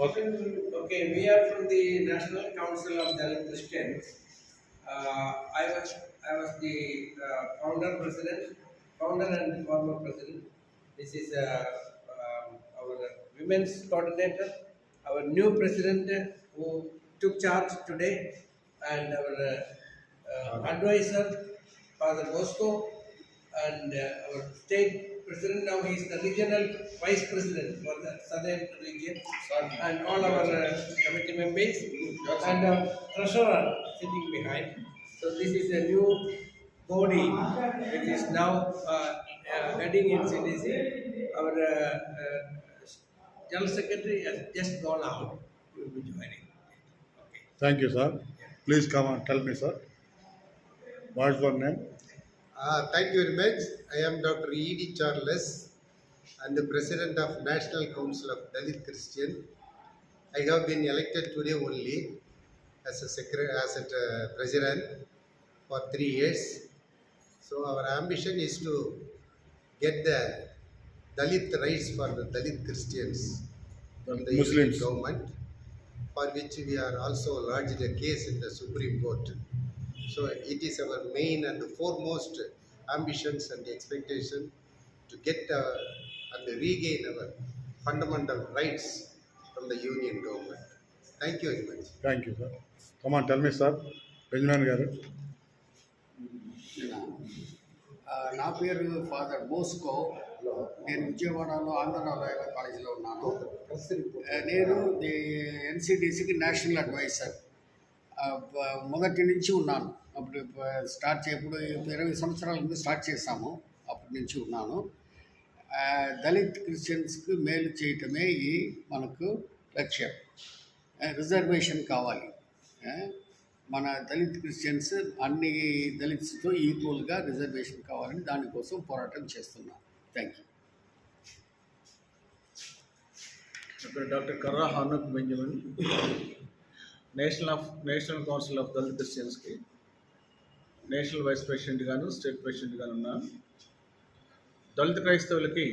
Okay. Okay, we are from the National Council of Dalit Christians. Uh, I was, I was the uh, founder president, founder and former president. This is uh, um, our women's coordinator, our new president who took charge today, and our uh, uh, advisor, Father Bosco, and uh, our state president. Now he is the regional vice president for the southern region. And all our uh, committee members. And uh, treasurer sitting behind. So this is a new body which is now uh, uh, heading in CDC our uh, uh, general secretary has just gone out. We will be joining. Okay. Thank you, sir. Please come and tell me, sir. What's your name? Uh, thank you very much. I am Dr. E.D. Charles and the President of National Council of Dalit Christian. I have been elected today only as a secretary, as a uh, president for three years. So our ambition is to get the Dalit rights for the Dalit Christians from the Muslims. Government, for which we are also lodged a case in the Supreme Court. So it is our main and foremost ambitions and expectation to get uh, and regain our fundamental rights from the union government. Thank you very much. Thank you, sir. Come on, tell me, sir. Benjamin గారు ఆ, నా పేరు father Bosco నేను విజయవాడలో ఆంధ్రనారాయణ కాలేజీలో ఉన్నాను నేను the ఎన్సిడిసికి national advisor మొదటి నుంచి ఉన్నాను. అప్పుడు స్టార్ట్ చేయప్పుడు ఇరవై సంవత్సరాల ముందు స్టార్ట్ చేశాము. అప్పటి నుంచి ఉన్నాను. దళిత్ క్రిస్టియన్స్కి మేలు చేయటమే ఈ మనకు లక్ష్యం. రిజర్వేషన్ కావాలి. మన దళిత్ క్రిస్టియన్స్ అన్ని దళిత్స్తో ఈక్వల్గా రిజర్వేషన్ కావాలని దానికోసం పోరాటం చేస్తున్నాం. Thank you doctor Karra Hanak Benjamin. National of national council of Dalit క్రిస్టియన్స్కి national vice ప్రెసిడెంట్గాను స్టేట్ ప్రెసిడెంట్గాను ఉన్నాను దళిత క్రైస్తవులకి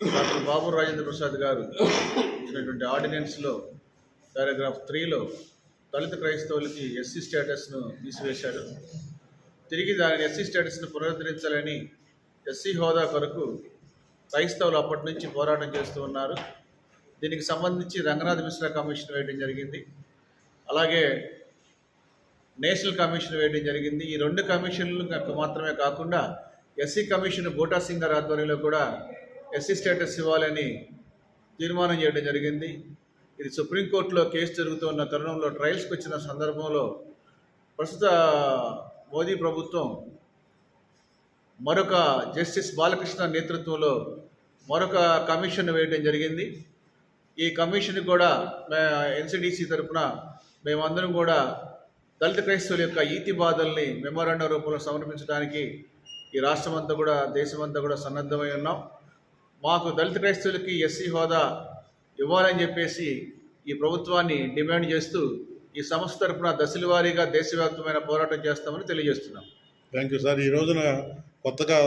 డాక్టర్ బాబు రాజేంద్ర ప్రసాద్ గారు ఇచ్చినటువంటి ఆర్డినెన్స్లో పారాగ్రాఫ్ త్రీలో దళిత క్రైస్తవులకి ఎస్సీ స్టేటస్ను తీసివేశారు. తిరిగి దాని ఎస్సీ స్టేటస్ను పునరుద్ధరించాలని ఎస్సీ హోదా కొరకు క్రైస్తవులు అప్పటి నుంచి పోరాటం చేస్తూ ఉన్నారు. దీనికి సంబంధించి రంగనాథ్ మిశ్రా కమిషన్ వేయడం జరిగింది. అలాగే నేషనల్ కమిషన్ వేయడం జరిగింది. ఈ రెండు కమిషన్లు మాత్రమే కాకుండా ఎస్సీ కమిషన్ బూటా సింగ్ గారి ఆధ్వర్యంలో కూడా ఎస్సీ స్టేటస్ ఇవ్వాలని తీర్మానం చేయడం జరిగింది. ఇది సుప్రీంకోర్టులో కేసు జరుగుతున్న తరుణంలో ట్రయల్స్కి వచ్చిన సందర్భంలో ప్రస్తుత మోదీ ప్రభుత్వం మరొక జస్టిస్ బాలకృష్ణ నేతృత్వంలో మరొక కమిషన్ వేయడం జరిగింది. ఈ కమిషన్ కూడా ఎన్సిడిసి తరఫున మేమందరం కూడా దళిత క్రైస్తవుల యొక్క ఈతి బాధల్ని మెమోరాండం రూపంలో సమర్పించడానికి ఈ రాష్ట్రం అంతా కూడా దేశమంతా కూడా సన్నద్ధమై ఉన్నాం. మాకు దళిత క్రైస్తవులకి ఎస్సీ హోదా ఇవ్వాలని చెప్పేసి ఈ ప్రభుత్వాన్ని డిమాండ్ చేస్తూ ఈ సంస్థ తరఫున దశల వారీగా దేశవ్యాప్తమైన పోరాటం చేస్తామని తెలియజేస్తున్నాం. Thank you sir. ఈ రోజున కొత్తగా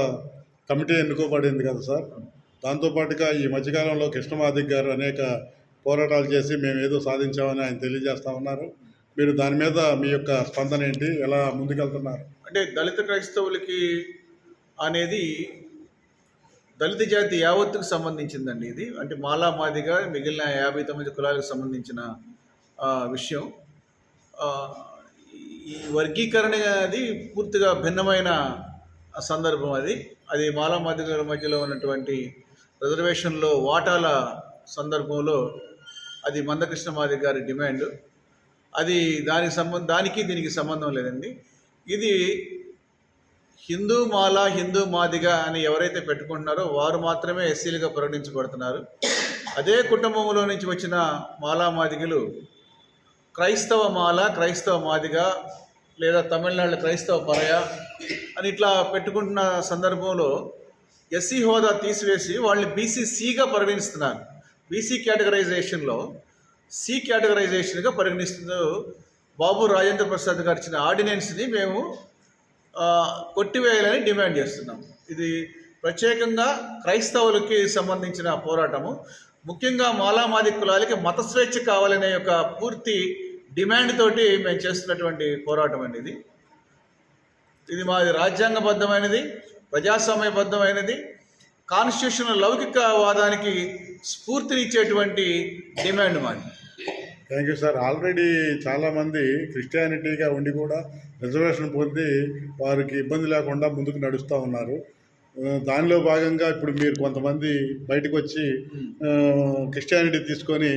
కమిటీ ఎన్నుకోబడింది కదా సార్? దాంతోపాటుగా ఈ మధ్యకాలంలో కృష్ణమాదిక్ గారు అనేక పోరాటాలు చేసి మేము ఏదో సాధించామని ఆయన తెలియజేస్తా ఉన్నారు. మీరు దాని మీద మీ యొక్క స్పందన ఏంటి? ఎలా ముందుకెళ్తున్నారు? అంటే దళిత క్రైస్తవులకి అనేది దళిత జాతి యావత్తుకు సంబంధించిందండి ఇది. అంటే మాలా మాదిగా మిగిలిన యాభై తొమ్మిది కులాలకు సంబంధించిన విషయం. ఈ వర్గీకరణ అనేది పూర్తిగా భిన్నమైన సందర్భం అది. అది మాలా మాదిగల మధ్యలో ఉన్నటువంటి రిజర్వేషన్లో వాటాల సందర్భంలో అది మందకృష్ణ మాదిగ గారి డిమాండ్. అది దానికి సంబంధం దానికి దీనికి సంబంధం లేదండి. ఇది హిందూ మాల హిందూ మాదిగ అని ఎవరైతే పెట్టుకుంటున్నారో వారు మాత్రమే ఎస్సీలుగా పరిగణించబడుతున్నారు అదే కుటుంబంలో నుంచి వచ్చిన మాలా మాదిగలు క్రైస్తవ మాల క్రైస్తవ మాదిగ లేదా తమిళనాడు క్రైస్తవ పరయ అని ఇట్లా పెట్టుకుంటున్న సందర్భంలో ఎస్సీ హోదా తీసివేసి వాళ్ళని బీసీసీగా పరిగణిస్తున్నారు. బీసీ కేటగరైజేషన్లో సి కేటగరైజేషన్గా పరిగణిస్తున్న బాబు రాజేంద్ర ప్రసాద్ గారు ఇచ్చిన ఆర్డినెన్స్ని మేము కొట్టివేయాలని డిమాండ్ చేస్తున్నాం. ఇది ప్రత్యేకంగా క్రైస్తవులకి సంబంధించిన పోరాటము. ముఖ్యంగా మాలామాది కులాలకి మత స్వేచ్ఛ కావాలనే యొక్క పూర్తి డిమాండ్ తోటి మేము చేస్తున్నటువంటి పోరాటం అండి ఇది. ఇది మాది రాజ్యాంగబద్ధమైనది. ప్రజాస్వామ్యబద్ధమైనది. కాన్స్టిట్యూషన్ లౌకికవాదానికి స్ఫూర్తినిచ్చేటువంటి డిమాండ్ మాది. Thank you sir. ఆల్రెడీ చాలామంది క్రిస్టియానిటీగా ఉండి కూడా రిజర్వేషన్ పొంది వారికి ఇబ్బంది లేకుండా ముందుకు నడుస్తూ ఉన్నారు. దానిలో భాగంగా ఇప్పుడు మీరు కొంతమంది బయటకు వచ్చి క్రిస్టియానిటీ తీసుకొని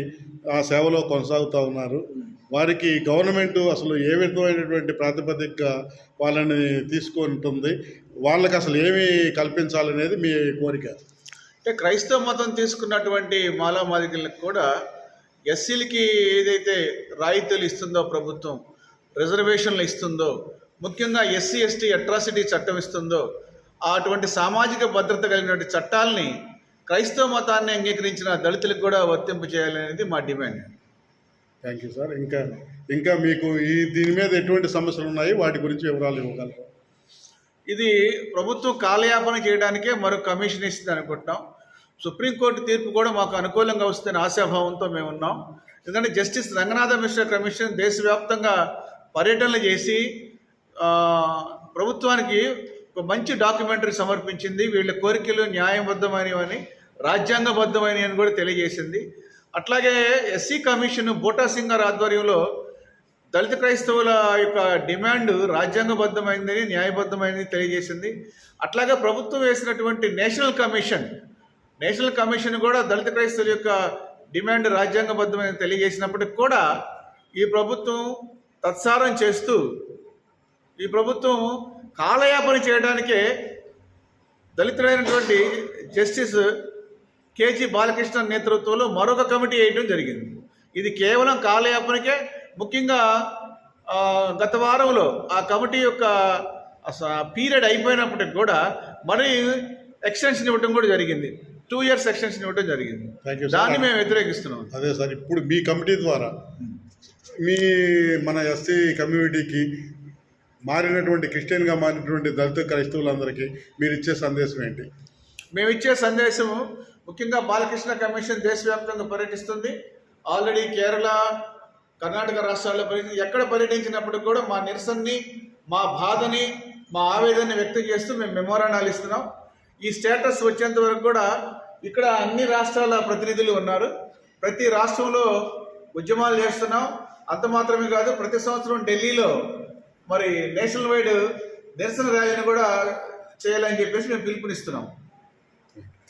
ఆ సేవలో కొనసాగుతూ ఉన్నారు. వారికి గవర్నమెంట్ అసలు ఏ విధమైనటువంటి ప్రాతిపదికగా వాళ్ళని తీసుకుంటుంది? వాళ్ళకి అసలు ఏమి కల్పించాలనేది మీ కోరిక? అంటే క్రైస్తవ మతం తీసుకున్నటువంటి మాలామాదికలకు కూడా ఎస్సీలకి ఏదైతే రాయితీలు ఇస్తుందో ప్రభుత్వం రిజర్వేషన్లు ఇస్తుందో ముఖ్యంగా ఎస్సీ ఎస్టీ అట్రాసిటీ చట్టం ఇస్తుందో అటువంటి సామాజిక భద్రత కలిగినటువంటి చట్టాలని క్రైస్తవ మతాన్ని అంగీకరించిన దళితులకు కూడా వర్తింపు చేయాలనేది మా డిమాండ్. థ్యాంక్ యూ సార్ ఇంకా ఇంకా మీకు ఈ దీని మీద ఎటువంటి సమస్యలు ఉన్నాయి? వాటి గురించి వివరాలు ఇవ్వగలరు. ఇది ప్రభుత్వం కాలయాపన చేయడానికే మరో కమిషన్ ఇస్తుంది అనుకుంటున్నాం. సుప్రీంకోర్టు తీర్పు కూడా మాకు అనుకూలంగా వస్తుందని ఆశాభావంతో మేము ఉన్నాం. ఎందుకంటే జస్టిస్ రంగనాథ మిశ్రా కమిషన్ దేశవ్యాప్తంగా పర్యటనలు చేసి ప్రభుత్వానికి ఒక మంచి డాక్యుమెంటరీ సమర్పించింది. వీళ్ళ కోరికలు న్యాయబద్ధమైనవని రాజ్యాంగబద్ధమైనవి అని కూడా తెలియజేసింది. అట్లాగే ఎస్సీ కమిషన్ బోటా సింగ్ గారి ఆధ్వర్యంలో దళిత క్రైస్తవుల యొక్క డిమాండ్ రాజ్యాంగబద్ధమైందని న్యాయబద్ధమైందని తెలియజేసింది. అట్లాగే ప్రభుత్వం వేసినటువంటి నేషనల్ కమిషన్ నేషనల్ కమిషన్ కూడా దళిత క్రైస్తవుల యొక్క డిమాండ్ రాజ్యాంగబద్ధమైనది తెలియజేసినప్పటికి కూడా ఈ ప్రభుత్వం తత్సారం చేస్తూ ఈ ప్రభుత్వం కాలయాపన చేయడానికే దళితులైనటువంటి జస్టిస్ కేజీ బాలకృష్ణ నేతృత్వంలో మరొక కమిటీ వేయడం జరిగింది. ఇది కేవలం కాలయాపనకే ముఖ్యంగా గత వారంలో ఆ కమిటీ యొక్క పీరియడ్ అయిపోయినప్పటికి కూడా మరి ఎక్స్టెన్షన్ ఇవ్వడం కూడా జరిగింది. టూ ఇయర్స్ ఎక్స్టెన్షన్ ఇవ్వడం జరిగింది. దాన్ని మేము వ్యతిరేకిస్తున్నాం. అదే సార్ ఇప్పుడు మీ కమిటీ ద్వారా మీ మన ఎస్సీ కమ్యూనిటీకి మారినటువంటి క్రిస్టియన్గా మారినటువంటి దళిత క్రైస్తవులందరికీ మీరు ఇచ్చే సందేశం ఏంటి? మేము ఇచ్చే సందేశం ముఖ్యంగా బాలకృష్ణ కమిషన్ దేశవ్యాప్తంగా పర్యటిస్తుంది. ఆల్రెడీ కేరళ కర్ణాటక రాష్ట్రాల్లో పర్యటి ఎక్కడ పర్యటించినప్పుడు కూడా మా నిరసనని మా బాధని మా ఆవేదనని వ్యక్తం చేస్తూ మేము మెమోరాండాలు ఇస్తున్నాం. ఈ స్టేటస్ వచ్చేంత వరకు కూడా ఇక్కడ అన్ని రాష్ట్రాల ప్రతినిధులు ఉన్నారు. ప్రతి రాష్ట్రంలో ఉద్యమాలు చేస్తున్నాం. అంత మాత్రమే కాదు ప్రతి సంవత్సరం ఢిల్లీలో మరి నేషనల్ వైడ్ నిరసన ర్యాలీని కూడా చేయాలని చెప్పేసి మేము పిలుపునిస్తున్నాం.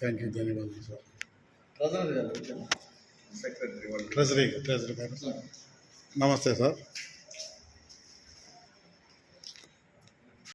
థ్యాంక్ యూ ధన్యవాదాలు సార్. ట్రెజరీ గారు ట్రెజరీ గారు నమస్తే సార్.